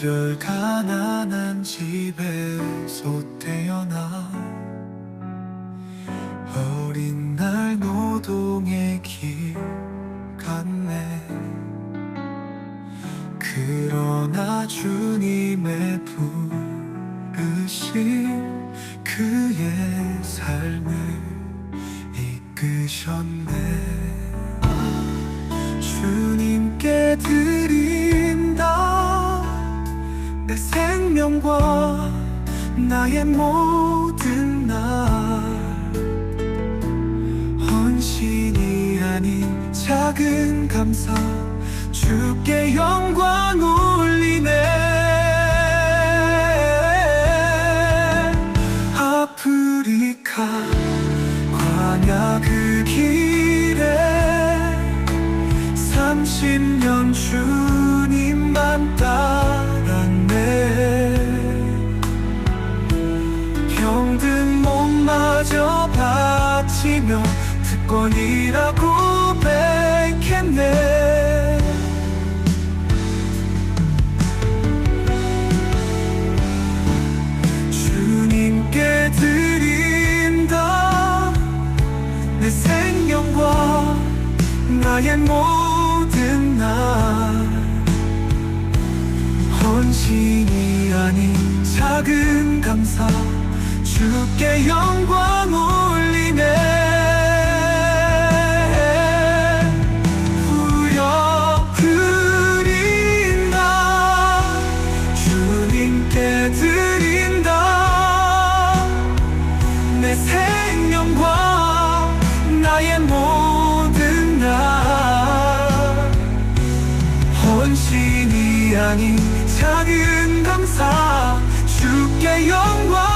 그저 가난한 집에서 태어나 어린 날 노동의 길 갔네. 그러나 주님의 부르심 그의 삶을 이끄셨네 생명과 나의 모든 날. 헌신이 아닌 작은 감사 주께 영광 올리네. 아프리카 광야 그 길에 30년 주 특권이라고 백했네. 주님께 드린다. 내 생명과 나의 모든 날. 헌신이 아닌 작은 감사. 주께 영광 생명과 나의 모든 날. 헌신이 아닌 작은 감사 주께 영광